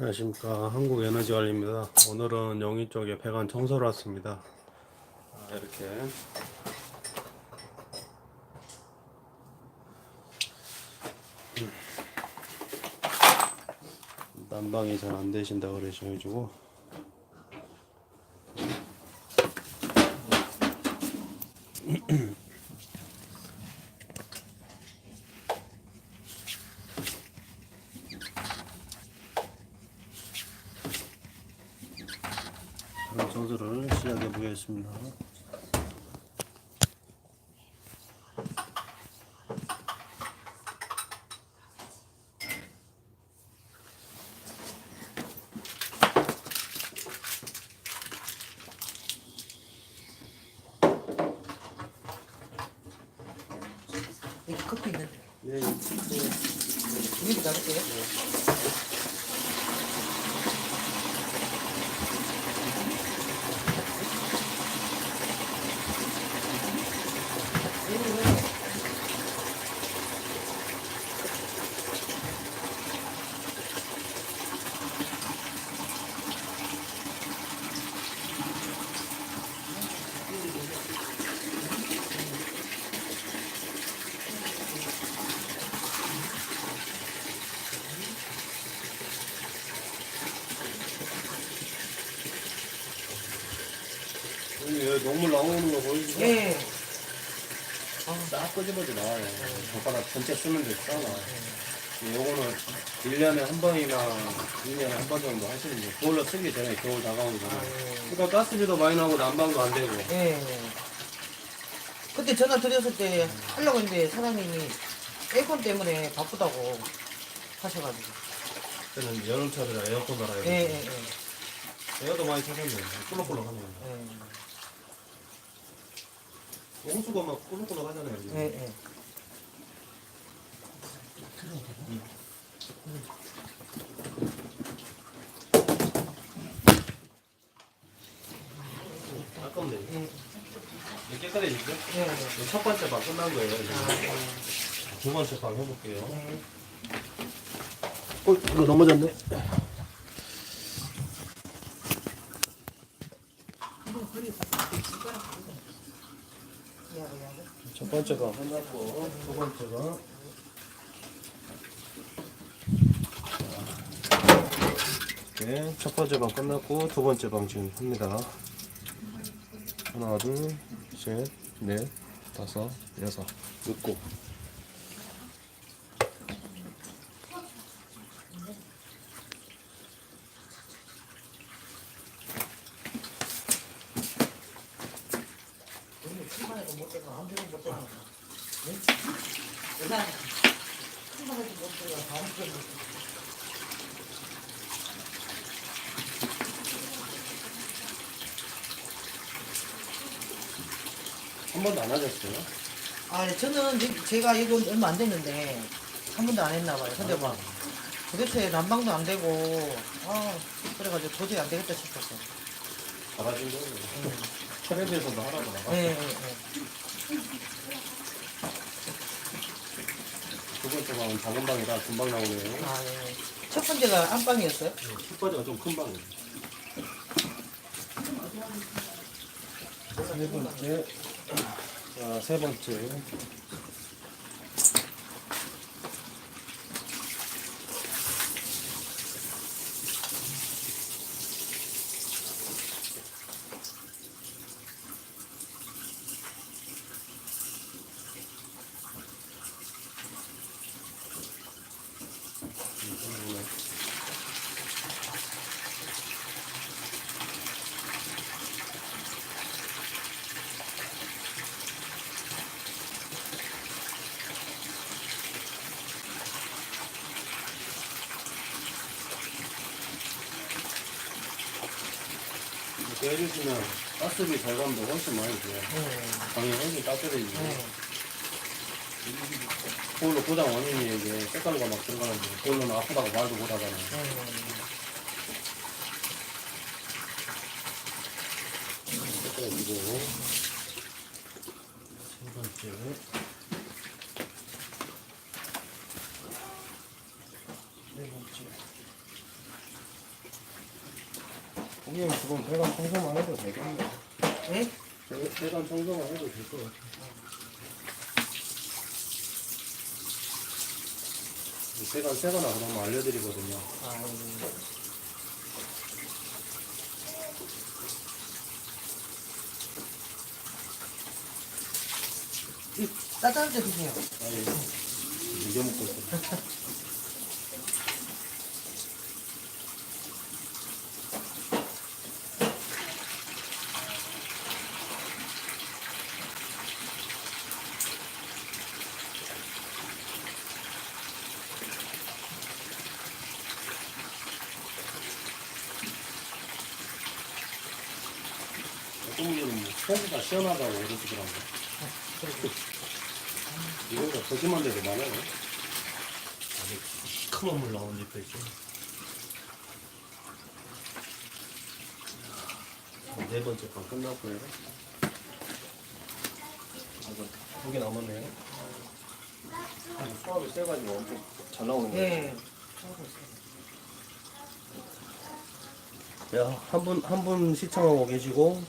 안녕하십니까. 한국에너지관리입니다. 오늘은 영희 쪽에 배관 청소를 왔습니다. 아, 이렇게. 음. 난방이 잘 안 되신다 그러셔가지고 배관 청소를 여기 커피 있는데. 네, 여기 놔둘게요 여기 녹물 나오는 거 보이시죠? 예 싹 끄집어져 나와요. 젓가락 전체 쓰면 돼, 싹 나와요. 요거는 1년에 한 번이나 2년에 한 번 정도 하시는 거예요. 그걸로 쓰기 전에 겨울 다가오기 전에. 그러니까 가스비도 많이 나오고 난방도 안 되고. 예. 그때 전화 드렸을 때 하려고 했는데 사장님이 에어컨 때문에 바쁘다고 하셔가지고 그때는 여름철이라 에어컨 달아야 예, 돼. 예, 예. 에어도 많이. 꿀럭꿀럭 하네요. 예. 홍수가 막 꿀럭꿀럭 하잖아요. 지금. 예, 예. 아깝네. 예. 이게 깨끗해지죠? 예, 예. 첫 번째 방 끝난 거예요. 이제. 아, 예. 두 번째 방 해볼게요. 예. 어, 이거 넘어졌네. 야, 야. 첫 번째 방 끝났고, 두 번째 방. 네, 첫 번째 방 끝났고, 두 번째 방 지금 합니다. 하나, 둘, 셋, 넷, 다섯, 여섯. 넣고. 오늘 출발해도 못 되고 안 되고 못 되고 예? 나 출발해도 못 되고 안 되고 못 되고 한 번도 안 하셨어요? 아, 네, 저는 이- 제가 이거 얼마 안 됐는데 한 번도 안 했나 봐요. 근데 막 도대체 난방도 안 되고 아 그래가지고 도저히 안 되겠다 싶었어. 잘하신 거예요. 텔레비에서도 하라고 나가. 예, 예, 예. 두 번째 방은 작은 방이라 금방 나오네요. 아, 예. 첫 번째가 안방이었어요? 첫 번째가 좀 큰 방이에요. 세 번째. 자, 세 번째. 해주시면 가스비 절감도 훨씬 많이 돼요. 예. 방이 훨씬 따뜻해지고. 예. 그걸로 고장 원인이 이게 색깔과 막 들어가는데 그걸로는 아프다고 말도 못 하잖아요. 예. 그리고 세. 네 번째. 고객님 지금 배관 청소만 해도 되겠네. 예? 배- 배관 청소만 해도 될것 같아. 배관 새거나 그러면 알려드리거든요. 아, 예. 이 따뜻할 때 드세요. 아니, 이겨 먹고 있어. 속이 시원하다고 그러시더라고요. 이거가 거짓말 대로 많아요. 시커먼 물 나오는 집도 있죠. 네 번째 판 끝났고요. 아주 두개 남았네요. 아니, 수압이 세가지고 엄청 잘 나오는 거예요. 예. 야, 한 분, 한 분 시청하고 계시고,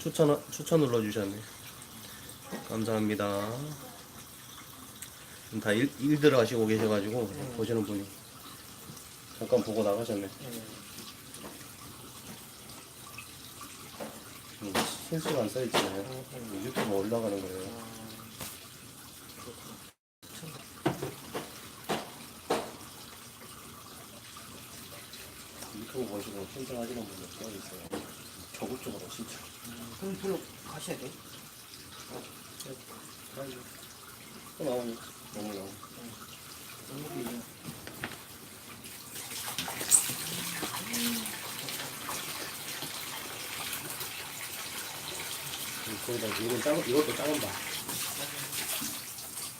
추천, 추천 눌러 주셨네. 감사합니다. 지금 다 일, 일 들어가시고 계셔가지고, 보시는 분이. 잠깐 보고 나가셨네. 음, 실수가 안 써있잖아요. 유튜브 올라가는 거예요. 유튜브 보시고 신청하시는 분들 꽤 있어요. 적극적으로 신청. 그럼 별로 가셔야 돼. 또 나오니 너무 나오. 거기다 이건 작은 이것도 작은 방.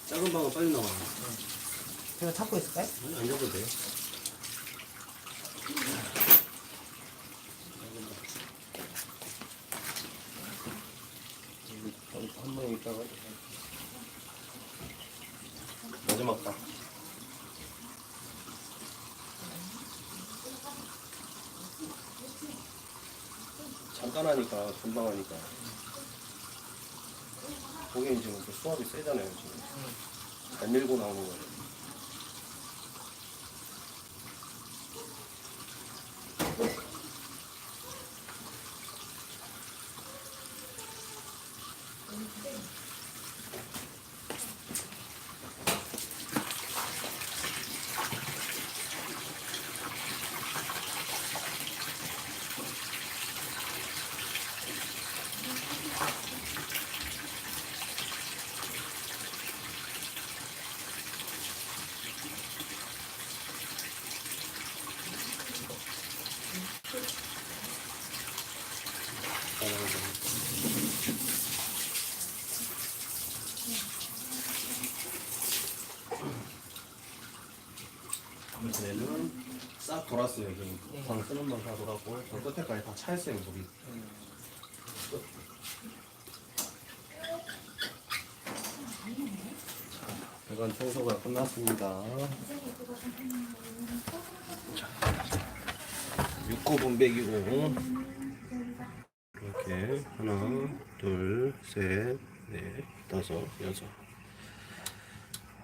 작은 방은 빨리 나와요. 제가 찾고 있을까요? 아니, 안 줘도 돼요. 마지막 방. 잠깐 하니까 금방 하니까. 지금 그 수압이 세잖아요 지금. 안 밀고 나오는 거예요. 돌았어요. 여기 네. 방 쓰는 방 다 돌았고 저 끝에까지 다 차있어요 물이 배관 청소가 끝났습니다. 자, 6호 분배기고 이렇게 하나 둘셋넷 다섯 여섯.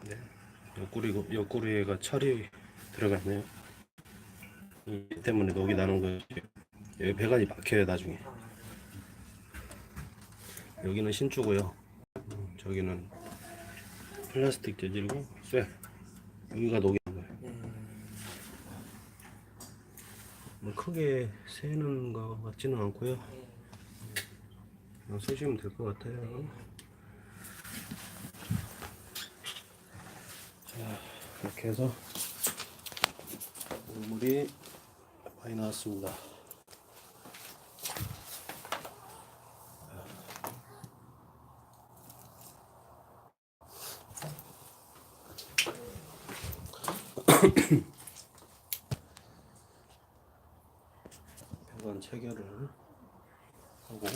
네. 옆구리 옆구리가 철이 들어갔네요. 이 때문에 녹이 나는 거지. 여기 배관이 막혀요 나중에. 여기는 신주고요. 음, 저기는 플라스틱 재질이고 쇠. 여기가 녹이 난 거예요. 뭐 크게 새는 것 같지는 않고요. 그냥 쓰시면 될 것 같아요. 자, 이렇게 해서 물이 많이 나왔습니다. 배관 체결을 하고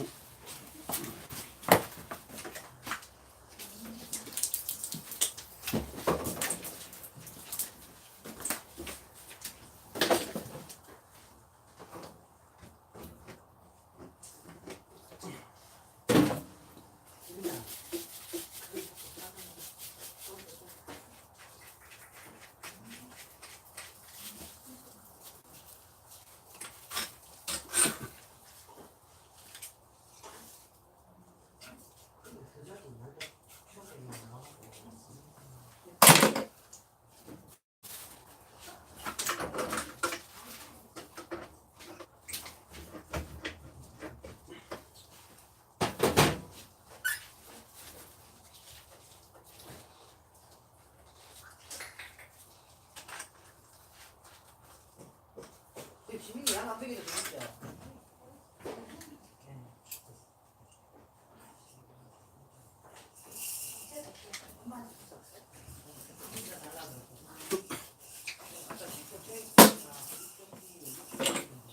선생님 양안 먹여도 되겠죠?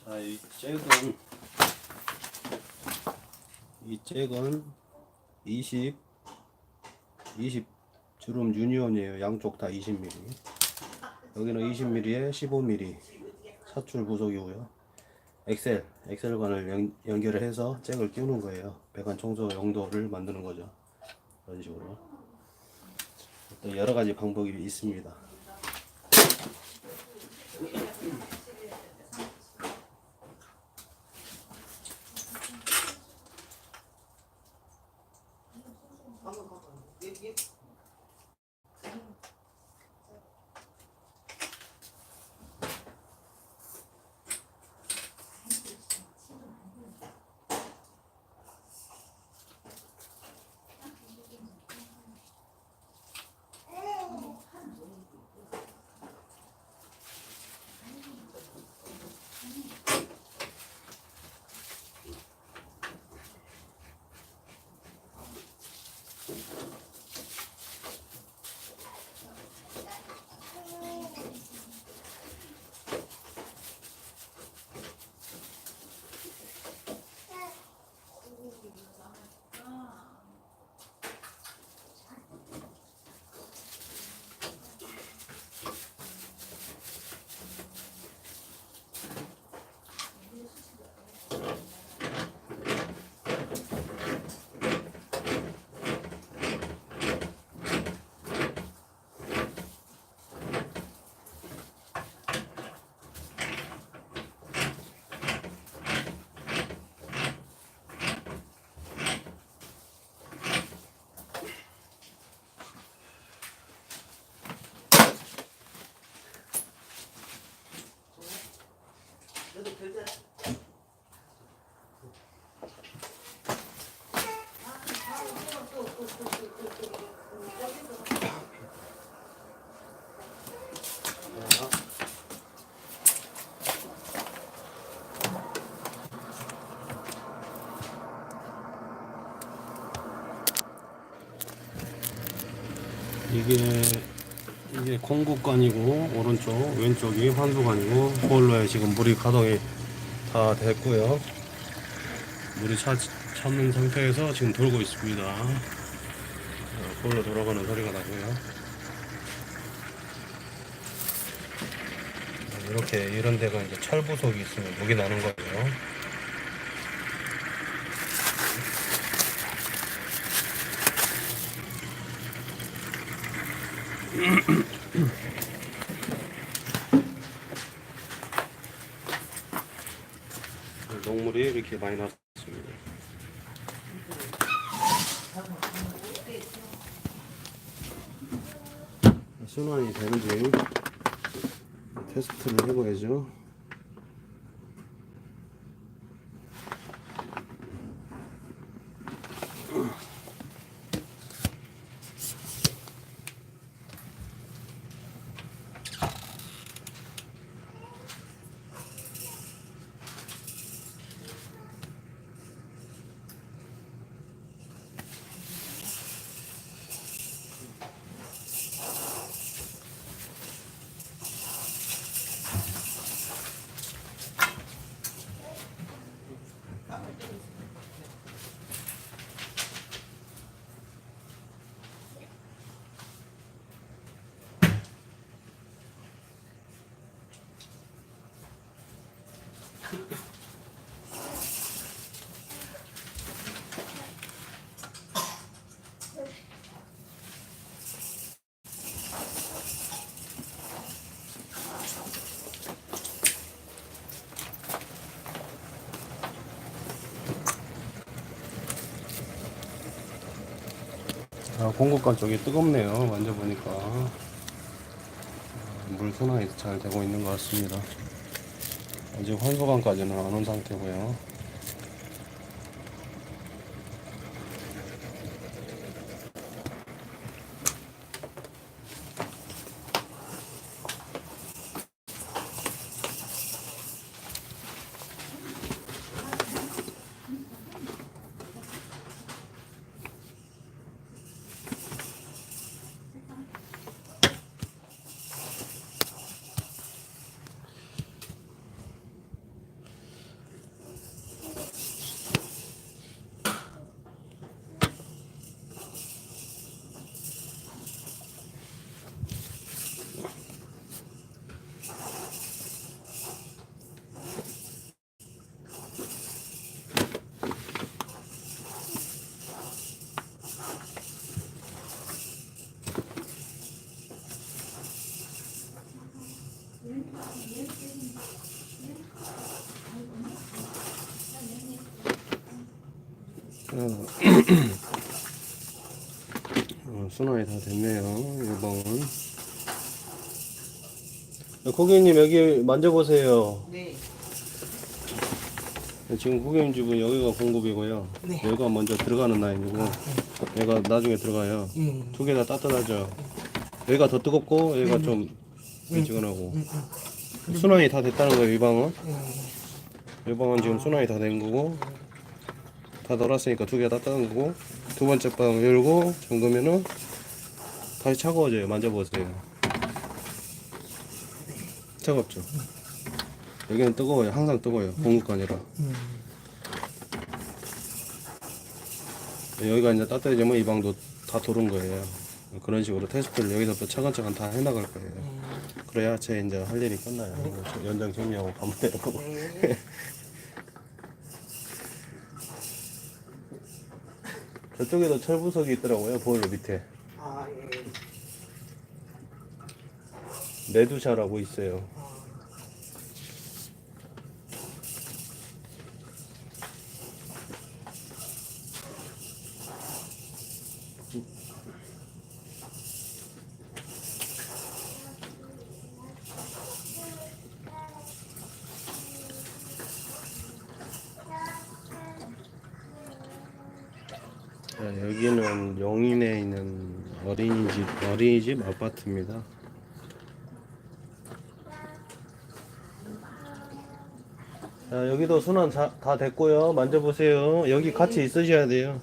자, 이 잭은 이 잭은 20 20 주름 유니온이에요. 양쪽 다 20mm. 여기는 20mm에 15mm 사출 부속이고요. 엑셀, 엑셀관을 연, 연결을 해서 잭을 끼우는 거예요. 배관 청소 용도를 만드는 거죠. 이런 식으로. 또 여러 가지 방법이 있습니다. 이게 이게 공구관이고 오른쪽 왼쪽이 환수관이고 보일러에 지금 물이 가동이 다 됐고요. 물이 차, 찼는 상태에서 지금 돌고 있습니다. 어, 보일러 돌아가는 소리가 나고요. 어, 이렇게 이런 데가 이제 철부속이 있으면 목이 나는 거예요 녹물이 이렇게 많이 났습니다. 순환이 되는지 테스트를 해봐야죠. 아, 공급관 쪽이 뜨겁네요. 만져보니까. 아, 물 순환이 잘 되고 있는 것 같습니다. 아직 환수관까지는 안 온 상태고요. 어, 어, 순환이 다 됐네요. 이 방은. 어, 고객님 여기 만져보세요. 네. 지금 고객님 집은 여기가 공급이고요. 네. 여기가 먼저 들어가는 라인이고 얘가 나중에 들어가요. 예. 두개 다 따뜻하죠. 여기가 더 뜨겁고 얘가 네, 좀 네. 미지근하고 음, 음. 순환이 다 됐다는 거예요. 이 방은. 예. 이 방은 지금 순환이 다 된 거고 다 놀았으니까 두 개 다 따뜻한 거고 두 번째 방 열고 잠그면은 다시 차가워져요. 만져보세요. 차갑죠. 여기는 뜨거워요. 항상 뜨거워요. 공급관이라. 음. 여기가 이제 따뜻해지면 이 방도 다 도는 거예요. 그런 식으로 테스트를 여기서부터 차근차근 다 해나갈 거예요. 그래야 제 이제 할 일이 끝나요. 연장 정리하고 되고. 네. 저쪽에도 철부석이 있더라고요. 보일러 밑에. 아, 예. 메두샤라고 있어요. 자, 여기는 용인에 있는 어린이집 어린이집 아파트입니다. 자, 여기도 순환 자- 다 됐고요. 만져보세요. 여기 같이 있으셔야 돼요.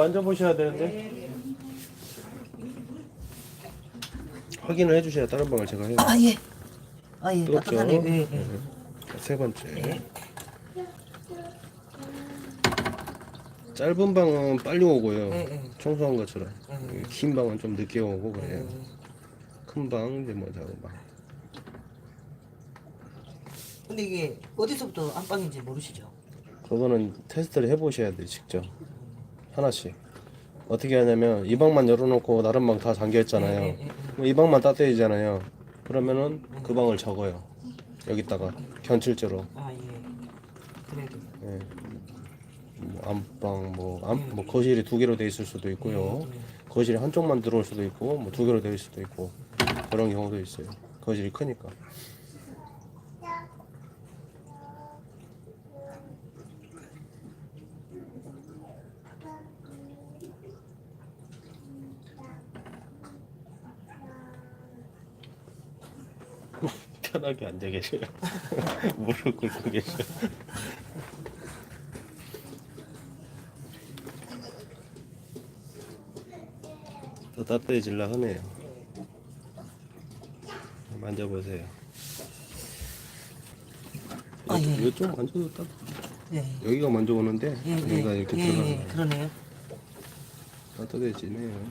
만져보셔야 되는데 확인을 해주셔야 다른 방을 제가 해요. 아, 예. 아, 예. 뜨겁죠? 예, 예. 네. 세 번째. 짧은 방은 빨리 오고요. 예, 예. 청소한 것처럼. 예. 긴 방은 좀 늦게 오고 예. 그래요. 큰 방, 이제 뭐 작은 방. 근데 이게 어디서부터 안방인지 모르시죠? 그거는 테스트를 해보셔야 돼요, 직접. 하나씩. 어떻게 하냐면 이 방만 열어놓고 다른 방 다 잠겨 있잖아요. 그럼 이 방만 따뜻해지잖아요. 그러면은 그 방을 적어요. 여기다가 견칠제로. 아, 예. 그래도. 예. 뭐 안방 뭐, 안, 뭐 거실이 두 개로 돼 있을 수도 있고요. 거실이 한쪽만 들어올 수도 있고 뭐 두 개로 돼 있을 수도 있고 그런 경우도 있어요. 거실이 크니까. 편하게 앉아 계세요. 무릎 꿇고 계셔. 더 따뜻해질라 하네요. 만져보세요. 아, 예. 이쪽 만져도 따 예. 여기가 만져오는데 예, 예. 여기가 이렇게 예, 들어가는 예. 거예요. 그러네요. 따뜻해지네요.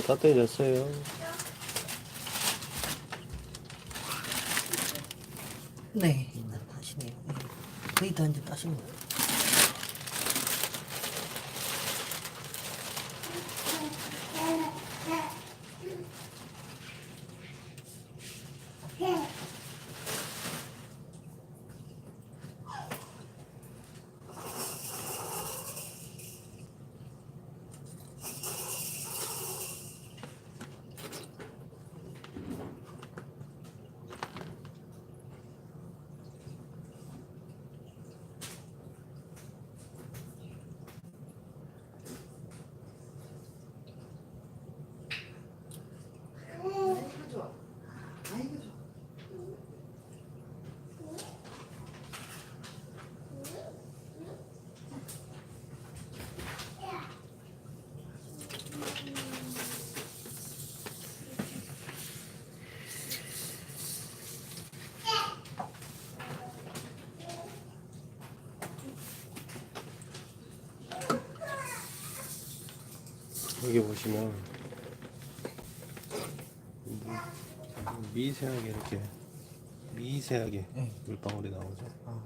따뜻해졌어요. 네, 하시네요. 네. 거의 다 이제 따신 거예요. 여기 보시면 미세하게 이렇게 미세하게 네. 물방울이 나오죠. 아,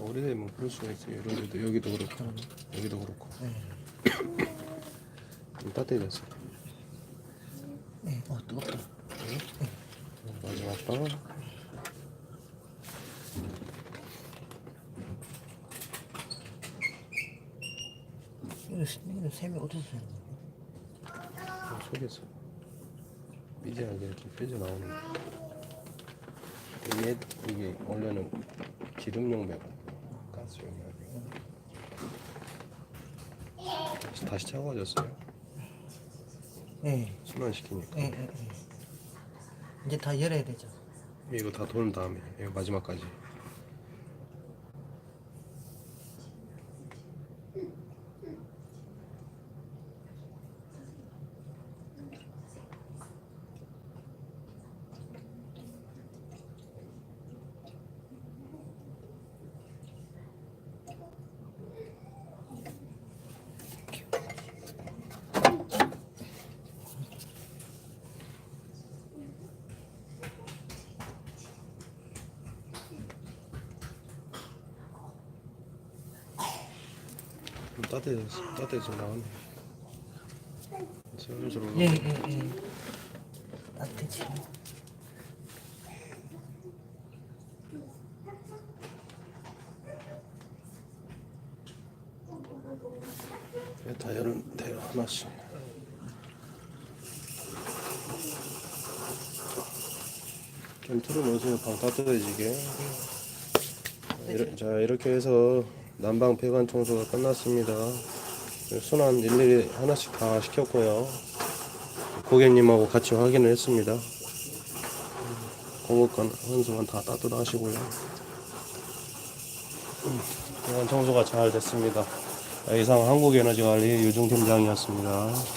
오래되면 그럴 수가 있어요. 여기도 여기도 그렇고 여기도 그렇고 네. 좀 따뜻해졌어요. 네. 어, 뜨겁다. 마지막 방 이거, 이거 셈이 어디서 셈 속에서 미세하게 이렇게 빼져 나오는 얘 이게 원래는 기름용 맥 가스용 맥 다시 차가워졌어요. 네. 순환시키니까 네, 네, 네. 이제 다 열어야 되죠. 이거 다 도는 다음에 이거 마지막까지 좀 따뜻해져 나오네. 슬슬 올라 예, 예, 예. 따뜻해지. 다 열은 대로 하나씩. 좀 틀어놓으세요 방 따뜻해지게. 이렇- 자 이렇게 해서 난방 배관 청소가 끝났습니다 순환 일일이 하나씩 다 시켰고요. 고객님하고 같이 확인을 했습니다. 공급관 환수만 다 따뜻하시고요. 음, 청소가 잘 됐습니다. 이상 한국에너지관리 유중 팀장이었습니다